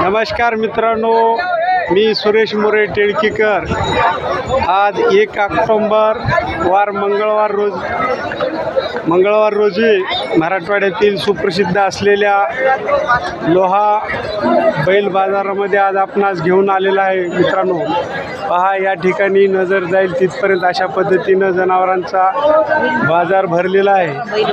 नमस्कार मित्रांनो मी सुरेश मोरे टिळकीकर. आज एक ऑक्टोंबर वार मंगळवार रोज मंगळवार रोजी मराठवाड्यातील सुप्रसिद्ध असलेल्या लोहा बैल बाजारामध्ये आज आपणास घेऊन आलेला आहे. मित्रांनो पहा या ठिकाणी नजर जाईल तिथपर्यंत अशा पद्धतीनं जनावरांचा बाजार भरलेला आहे.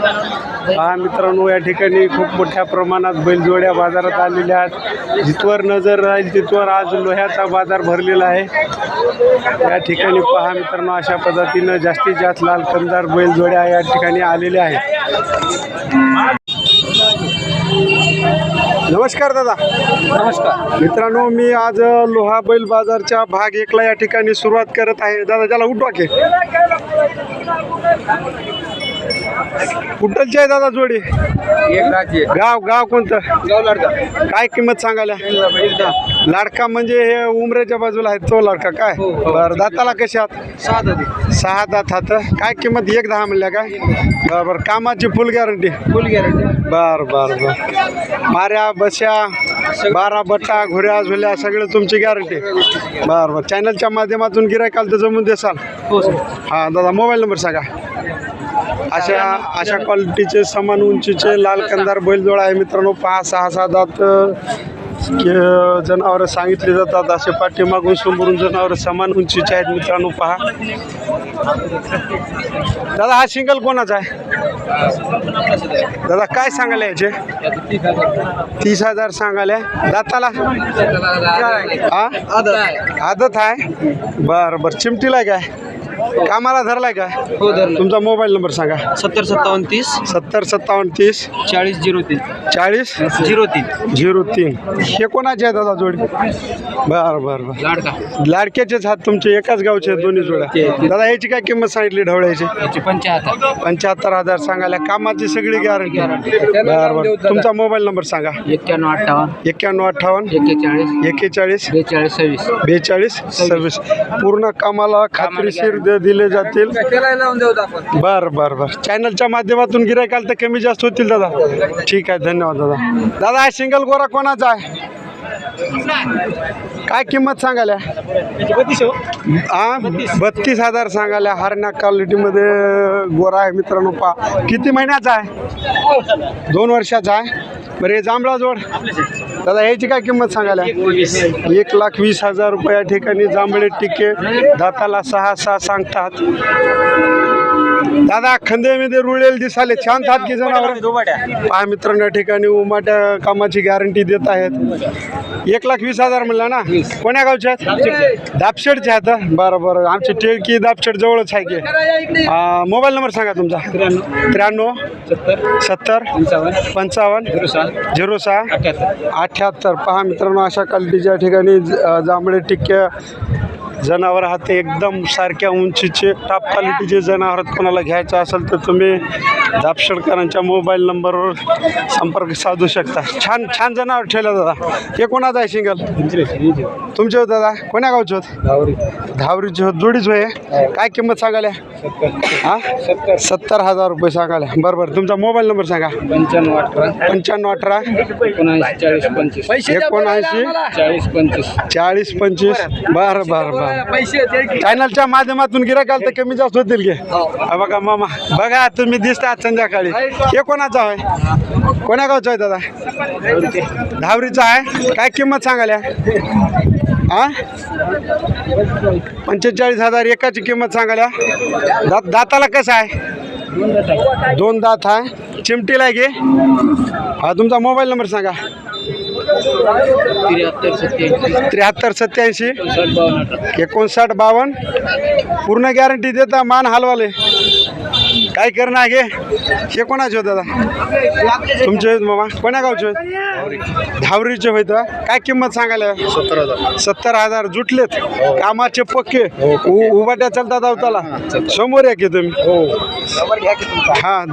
पहा मित्रांनो या ठिकाणी खूप मोठ्या प्रमाणात बैलजोड्या बाजारात आलेल्या आहेत. जिथवर नजर राहील तिथवर आज लोह्याचा बाजार भरलेला आहे. या ठिकाणी पहा मित्रांनो अशा पद्धतीनं जास्तीत जास्त लाल कंदार बैलजोड्या या ठिकाणी आलेल्या आहेत. नमस्कार दादा. नमस्कार. मित्रांनो मी आज लोहा बैल बाजारच्या भाग एकला या ठिकाणी सुरुवात करत आहे. दादा त्याला उठवा की. कुठलची आहे दादा जोडी. गाव गाव कोणतं? काय किंमत सांगायला? लाडका म्हणजे हे उमरेच्या बाजूला आहे तो लाडका काय? हो, हो. बरं दाताला कशा आहात? सहा दात. हात काय किंमत एक दहा म्हणल्या काय? बरं बरं कामाची फुल गॅरंटी. फुल गॅरंटी. बर बर बर. माऱ्या बस्या बारा बट्टा घुऱ्या झुल्या सगळं तुमची गॅरंटी. बर बर. चॅनलच्या माध्यमातून गिरायकाल तर जमून देसाल? हो हां दादा मोबाईल नंबर सांगा. अशा अशा क्वालिटीचे समान उंचीचे लाल कंदार बैलजोड आहे मित्रांनो. पहा सहा सहा दात जनावरं सांगितली जातात. असे पाठीमागून समोरून जनावरं समान उंचीचे आहेत मित्रांनो पहा. दादा हा सिंगल कोणाचा आहे? दादा काय सांगायला याचे? तीस हजार सांगायला दाताला? हा? आदत आहे. बरं बरं. चिमटीला काय? कामाला धरलाय काय हो धरलं तुमचा मोबाईल नंबर सांगा. सत्तर सत्तावन्न तीस. सत्तर सत्तावन्न तीस. चाळीस झिरो तीन. चाळीस? झिरो तीन. झिरो तीन. हे कोणाचे आहे दादा जोडी? बरं बरं बरं. लाडका. लाडक्याचेच हात तुमचे एकाच गावचे आहेत दोन्ही जोड्या. दादा याची काय किंमत सांगितली ढवळ्याची? याची पंच्याहत्तर. पंच्याहत्तर हजार सांगायला. कामाची सगळी गॅरंटी बरं बरं. तुमचा मोबाईल नंबर सांगा. एक्क्याण्णव अठ्ठावन्न. एक्क्याण्णव अठ्ठावन्न. एक्केचाळीस. एक्केचाळीस. बेचाळीस सव्वीस. बेचाळीस सव्वीस. पूर्ण कामाला खात्रीशीर दे- दिले जातील. त्याला लावून देऊ आपण बरं बरं बरं. चॅनलच्या माध्यमातून गिरायकाल तर कमी जास्त होतील दादा. ठीक आहे धन्यवाद दादा. दादा हा सिंगल गोरा कोणाचा आहे? काय किंमत सांगायला? हा बत्तीस हजार सांगायला. हरण्या क्वालिटीमध्ये गोरा आहे मित्रांनो पा किती महिन्याचा आहे? दोन वर्षाचा आहे. बरं जांभळा जोड. दादा याची काय किंमत सांगायला? एक लाख वीस हजार रुपये या ठिकाणी जांभळे टिके दाताला सहा सहा सांगतात. दादा खंदेमध्ये रुळेल दिसाले छान थात की जनावर? पहा मित्रांनो ठिकाणी उमाट्या कामाची गॅरंटी देत आहेत. एक लाख वीस हजार म्हणला ना? कोण्या गावचे आहेत? दापशेडचे आहेत बरं बरं. आमची टिळकी दापशेड जवळच आहे की? मोबाईल नंबर सांगा तुमचा. त्र्याण्णव. सत्तर. पंचावन्न. झिरो सहा. अठ्याहत्तर. पहा मित्रांनो अशा क्वालिटीच्या ठिकाणी जांभळे टिक्क्या जनावर आहात ते एकदम सारख्या उंचीचे टॉप क्वालिटीचे जनावर कोणाला घ्यायचं असेल तर तुम्ही दापशेडकरांच्या मोबाईल नंबरवर संपर्क साधू शकता. छान छान जनावर ठेवलं दादा. हे कोणाचं आहे सिंगल? तुमचे होत दादा. कोण्या गावचे होत? धावरीचे होत. जोडीच होय काय किंमत सांगायला? हा? सत्तर हजार रुपये सांगायला. बरं बरं. तुमचा मोबाईल नंबर सांगा. पंच्याण्णव अठरा. पंच्याण्णव अठरा. एकोणऐंशी चाळीस पंचवीस. एकोणऐंशी. चाळीस पंचवीस. चाळीस पंचवीस. बरं बरं बरं. चॅनलच्या माध्यमातून गिरायकाल तर कमी जास्त होतील घे हा. बघा मामा बघा तुम्ही दिसतात संध्याकाळी. हे कोणाचा आहे? कोण्या गावचा आहे दादा? धावरीचा आहे? काय किंमत सांगायला? हा? पंचेचाळीस हजार एकाची किंमत सांगायला. दात दाताला कसं आहे? दोन दात आहे. चिमटीला आहे घे हा तुमचा मोबाईल नंबर सांगा. त्र्याहत्तर सत्याऐंशी. त्र्याहत्तर एकोणसाठ बावन्न पूर्ण गॅरंटी देता मान हलवाले. काय करणार घे हे कोणाचे होत दादा? तुमचे आहेत मामा. कोण्या गावचे आहेत? धावरीचे होत काय किंमत सांगायला? सत्तर हजार. सत्तर हजार. जुटलेत. कामाचे पक्के. उ- उभाट्या चालतात अवताला. समोर या की तुम्ही? हा.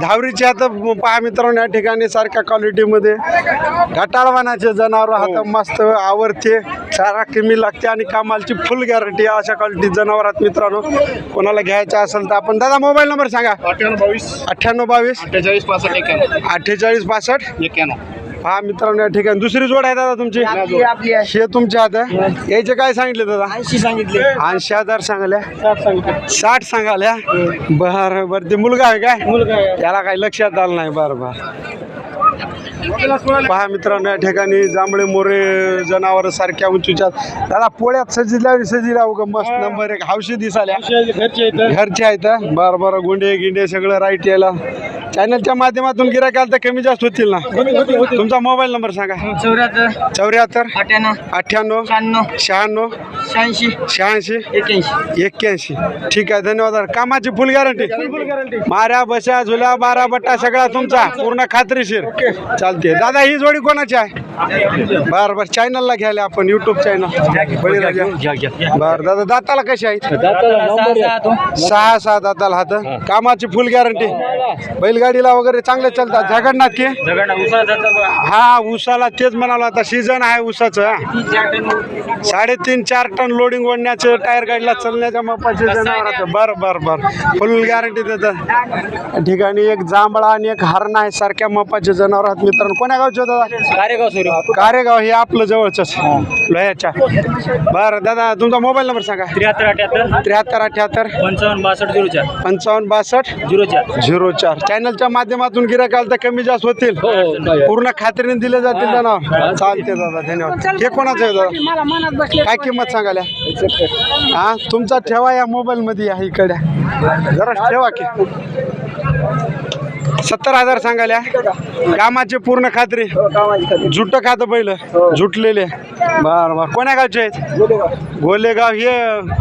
धावरीचे आता पहा मित्रांनो या ठिकाणी सारख्या क्वालिटीमध्ये घटाळवानाचे जनावर हात मस्त आवडते चारा कमी लागते आणि कामाची फुल गॅरंटी अशा क्वालिटी जनावरात मित्रांनो. कोणाला घ्यायचं असेल तर आपण दादा मोबाईल नंबर सांगा. अठ्ठ्याण्णव बावीस. अठ्ठ्याण्णव बावीस. अठ्ठेचाळीस पासष्ट अठ्ठेचाळीस पासष्ट. एक्क्याण्णव पहा मित्रांनो या ठिकाणी दुसरी जोड आहे दादा तुमची. आपली आपली आहे. हे तुमच्या हात याचे काय सांगितले दादा? ऐंशी सांगितले. ऐंशी हजार सांगल्या सात सांगितले. साठ सांगाल्या बरं बरं. ते मुलगा आहे काय? मुलगा आहे. त्याला काही लक्षात आलं नाही. बरं बरं. पहा मित्रांनो या ठिकाणी जांभळे मोरे जनावर सारख्या उंचीच्या. दादा पोळ्यात सजिल्या सजिल्या उगा मस्त नंबर एक. हौशी दिसाल्या घरचे आहेत. घरचे आहेत हं? बरं बरं. गुंडे गिंडे सगळं राईट यायला. चॅनलच्या माध्यमातून गिरायक आलं तर कमी जास्त होतील ना? तुमचा मोबाईल नंबर सांगा. चौऱ्याहत्तर. चौऱ्याहत्तर. अठ्ठ्याण्णव. अठ्ठ्याण्णव. शहाण्णव. शहाण्णव. शहाऐंशी. शहाऐंशी. एक्याऐंशी एक्क्याऐंशी. ठीक आहे धन्यवाद. कामाची फुल गॅरंटी माऱ्या बशा झुल्या बारा बट्टा सगळा तुमचा. पूर्ण खात्रीशीर. चालते दादा ही जोडी कोणाची आहे? बर बर. चॅनलला घ्यायला आपण युट्यूब चॅनल बर दादा दाताला कशी आहेत सहा सहा दाताला हात कामाची फुल गॅरंटी बैलगाडीला वगैरे चांगले चालतात. झगडणार की? हा ऊसाला तेच म्हणाला आता. सीझन आहे ऊसाचं हा. साडेतीन चार टन लोडिंग ओढण्याचे टायर गाडीला चालण्याच्या मापाचे जनावर. बरं बरं बरं. फुल गॅरंटी देतात या ठिकाणी एक जांभळा आणि एक हरण आहे सारख्या मापाचे जनावर आहेत मित्रांनो. कोण्या गावचे दादा? कारेगाव सुरू कारेगाव हे आपलं जवळच लोह्याच्या. बरं दादा तुमचा मोबाईल नंबर सांगा. त्र्याहत्तर अठ्याहत्तर. त्र्याहत्तर अठ्याहत्तर. पंचावन्न बासष्ट झिरो चार. पंचावन्न बासष्ट. झिरो चार. झिरो चार. चॅनलच्या माध्यमातून गिरायक आलं तर कमी जास्त होतील. पूर्ण खात्रीने दिले जातील जनावर चालते दादा. धन्यवाद. हे कोणाचं आहे दादा? काय किंमत सांगायला? हा? तुमचा ठेवा या मोबाईल मध्ये आहे इकडे. जरा ठेवा की. सत्तर हजार सांगायला. कामाची पूर्ण खात्री. जुट खातं पहिलं. जुटलेले. बर बर. कोण्या गावचे आहेत? गोलेगाव. हे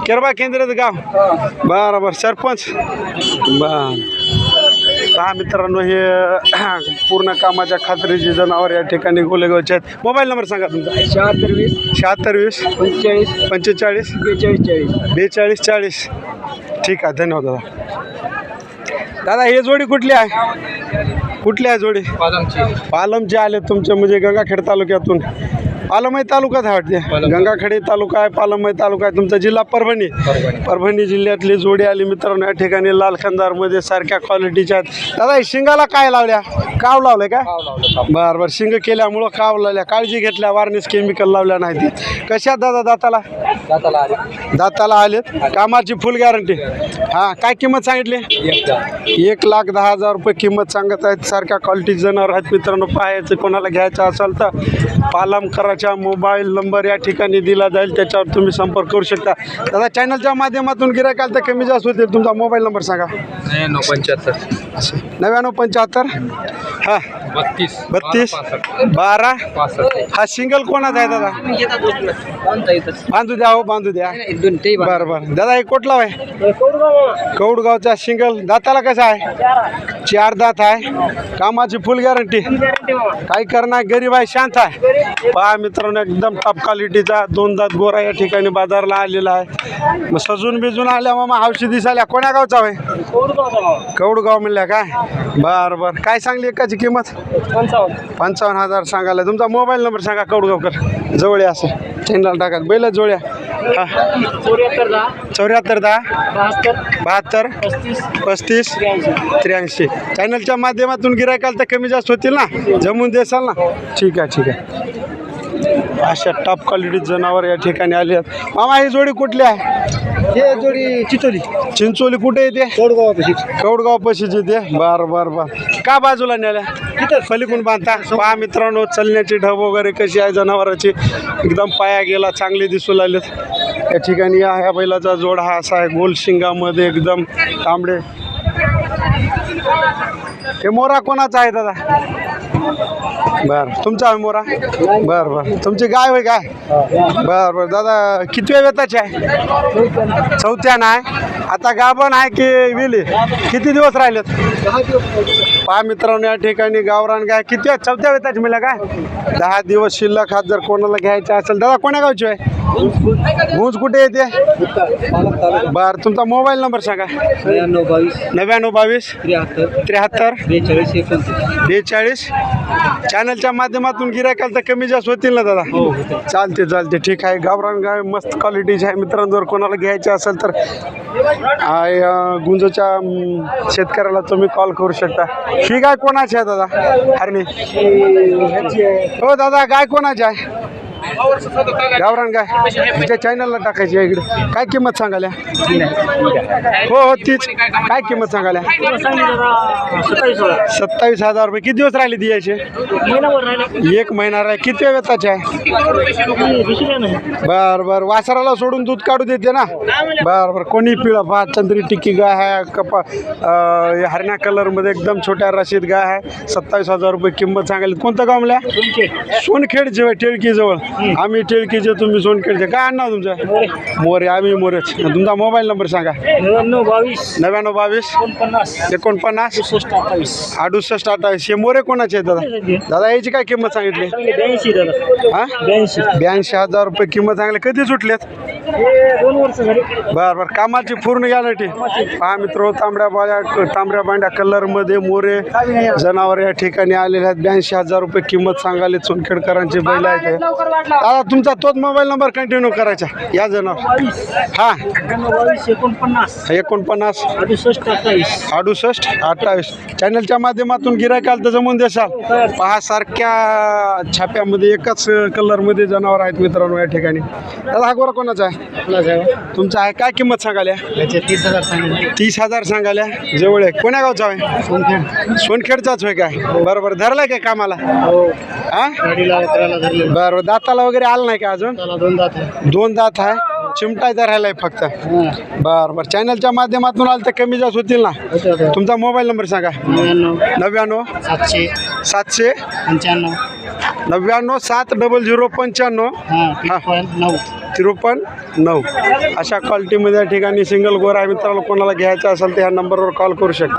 केरबा केंद्राचं गाव. बरं बरं. सरपंच. बर. पहा मित्रांनो हे पूर्ण कामाच्या खात्रीचे जनावर या ठिकाणी गोलेगावचे आहेत. मोबाईल नंबर सांगा तुमचा. शहात्तर वीस. शहात्तर वीस. पंचेचाळीस. पंचेचाळीस. बेचाळीस चाळीस. बेचाळीस चाळीस. ठीक आहे धन्यवाद दादा. दादा हे जोडी कुठली आहे? कुठली आहे जोडी? पालमचे. आले तुमचे म्हणजे गंगाखेड तालुक्यातून. पालमई तालुक्यात आहे वाटते. गंगाखेडे तालुका आहे पालमई तालुका आहे तुमचा जिल्हा परभणी. परभणी. जिल्ह्यातली जोडी आली मित्रांनो या ठिकाणी लाल खंदारमध्ये सारख्या क्वालिटीच्या आहेत. दादा हे शिंगाला काय लावल्या? काव लावलंय का? बरं बरं शिंग केल्यामुळं काव लावल्या. काळजी घेतल्या वारनेस केमिकल लावल्या नाही कशात दादा दाताला? दाताला आलेत. कामाची फुल गॅरंटी हां काय किंमत सांगितली? एक लाख. दहा हजार रुपये किंमत सांगत आहेत. सारख्या क्वालिटी जनावर आहेत मित्रांनो पाहायचं कोणाला घ्यायचं असेल तर पालम कराच्या मोबाईल नंबर या ठिकाणी दिला जाईल त्याच्यावर तुम्ही संपर्क करू शकता. दादा चॅनलच्या माध्यमातून गिरायकाल तर कमी जास्त होतील. तुमचा मोबाईल नंबर सांगा. पंच्याहत्तर. नव्याण्णव पंच्याहत्तर? हां. बत्तीस. बत्तीस? बारा हा सिंगल कोणाचा आहे दादा? बांधू द्या हो बांधू द्या. बरं बरं. दादा हे कुठला आहे कौडगावचा सिंगल दाताला कसा आहे? चार दात आहे. कामाची फुल गॅरंटी. काय करणार गरीब आहे शांत आहे. पहा मित्रांनो एकदम टॉप क्वालिटीचा दोन दात गोरा या ठिकाणी बाजारला आलेला आहे. मग सजून बिजून आल्या मामा हौशी दिसाल्या कोण्या गावचा आहे कौडगाव म्हणल्या काय? बरं बरं. काय सांगली एकाची किंमत? पंचावन्न. हजार सांगायला. तुमचा मोबाईल नंबर सांगा कौडगावकर जवळ असं. चॅनल टाका. बैल जोड्या. हा. चौऱ्याहत्तर दहा. बहात्तर. पस्तीस. त्र्याऐंशी. चॅनलच्या माध्यमातून गिरायकाल तर कमी जास्त होतील ना? जमून देसाल ना? ठीक आहे ठीक आहे. अशा टॉप क्वालिटी जनावर या ठिकाणी आली आहेत. मामा ही जोडी कुठली आहे? हे जोडी चिचोली. चिंचोली कुठे येते कोडगाव कौडगाव पशीच येते बर बर बर. का बाजूला नेल्या? फलिकून बांधता. पहा मित्रांनो चलण्याची ढब वगैरे कशी आहे जनावरांची. एकदम पाया गेला चांगले दिसू लागलेत. या ठिकाणी या ह्या बैलाचा जोड हा असा आहे गोल शिंगामध्ये एकदम तांबडे. हे मोरा कोणाचा आहे दादा? बर तुमचा मोरा? बर बर. तुमची गाय होय काय? बर बर. दादा किती वेताची आहे? चौथ्यानं आहे. आता गाभण आहे की विली? किती दिवस राहिलेत? पहा मित्रांनो या ठिकाणी गावरान गाय किती आहे चौथ्या वेताची मिळाल्या काय? दहा दिवस शिल्लक हात जर कोणाला घ्यायचं असेल दादा कोण्या गावची आहे? गुंज कुठे येते? बर तुमचा मोबाईल नंबर सांगा. नव्याण्णव बावीस नव्याण्णव बावीस त्र्याहत्तर त्र्याहत्तर बेचाळीस बेचाळीस चॅनलच्या माध्यमातून गिरायकाल तर कमी जास्त होतील ना दादा? हो होते चालते चालते ठीक आहे. गावरान गाय मस्त क्वालिटीची आहे. मित्रांनो जर कोणाला घ्यायचे असेल तर गुंजच्या शेतकऱ्याला तुम्ही कॉल करू शकता. ही गाय कोणाची आहे दादा? हरणी. हो दादा गाय कोणाची आहे? गावरान गाय. तिच्या चॅनलला टाकायची आहे इकडे. काय किंमत सांगाल्या? हो हो तीच. काय किंमत सांगाल्या? सत्तावीस हजार रुपये. किती दिवस राहिले द्यायचे? एक महिना राहिले. किती वेताचे आहे? बर बर. वासराला सोडून दूध काढू देते ना? बर बर. कोणी पिळा पहा चंद्री टिक्की गाय आहे कपा अं, हरण्या कलरमध्ये एकदम छोट्या रशीद गाय आहे. सत्तावीस हजार रुपये किंमत सांगायला. कोणतं गावल्या सोनखेडचे टिळकीजवळ. आम्ही टिळकीचे तुम्ही सोनखेडचे. काय नाव तुमचं? मोरे आम्ही मोरेच. तुमचा मोबाईल नंबर सांगा. नव्याण्णव बावीस. नव्याण्णव बावीस. एकोणपन्नास. एकोणपन्नास. सहासष्ट अठ्ठावीस. अडुसष्ट अठ्ठावीस. हे मोरे कोणाचे आहेत दादा? दादा याची काय किंमत सांगितली? ब्याऐंशी दादा. हा? ब्याऐंशी. ब्याऐंशी हजार रुपये किंमत सांगली कधी सुटलेत? हे दोन वर्ष झाली. बर बर. कामाची पूर्ण गॅरंटी. पहा मित्र तांबड्या बाळ्या तांबड्या बांड्या कलरमध्ये मोरे जनावर या ठिकाणी आलेले आहेत. ब्याऐंशी हजार रुपये किंमत सांगाले चुनखेडकरांचे बैल आहेत. हे. दादा तुमचा तोच मोबाईल नंबर कंटिन्यू करायचा. या जनावर हा. एकोणपन्नास. एकोणपन्नास. अडुसष्ट अठ्ठावीस. अडुसष्ट अठ्ठावीस. चॅनलच्या माध्यमातून गिरायकाल तर जमून देसाल पहा सारख्या छाप्यामध्ये एकाच कलरमध्ये जनावर आहेत मित्रांनो या ठिकाणी. दादा हा गोरा कोणाचा आहे? तुमचा आहे काय किंमत सांगाल्या? तीस हजार सांगितले तीस हजार सांगाल्या. जवळ आहे. कोण्या गावचा आहे? सोनखेड. सोनखेडचाच होय काय? बरं बरं धरलाय काय कामाला? हो. हा? गाडीला दाताला वगैरे आलं नाही का अजून? त्याला दोन दात आहे. दोन दात आहे. चिमटायचा राहिलाय फक्त. बरं बरं. चॅनलच्या माध्यमातून आलं तर कमी जास्त होतील ना? होते होते. तुमचा मोबाईल नंबर सांगा. नव्याण्णव. नव्याण्णव. सातशे. सातशे. पंच्याण्णव. नव्याण्णव सात डबल झिरो पंच्याण्णव. हां पॉईंट नऊ. त्रेपन्न नऊ. अशा क्वालिटीमध्ये या ठिकाणी सिंगल गोर आहे मित्रांनो कोणाला घ्यायचं असेल तर ह्या नंबरवर कॉल करू शकता.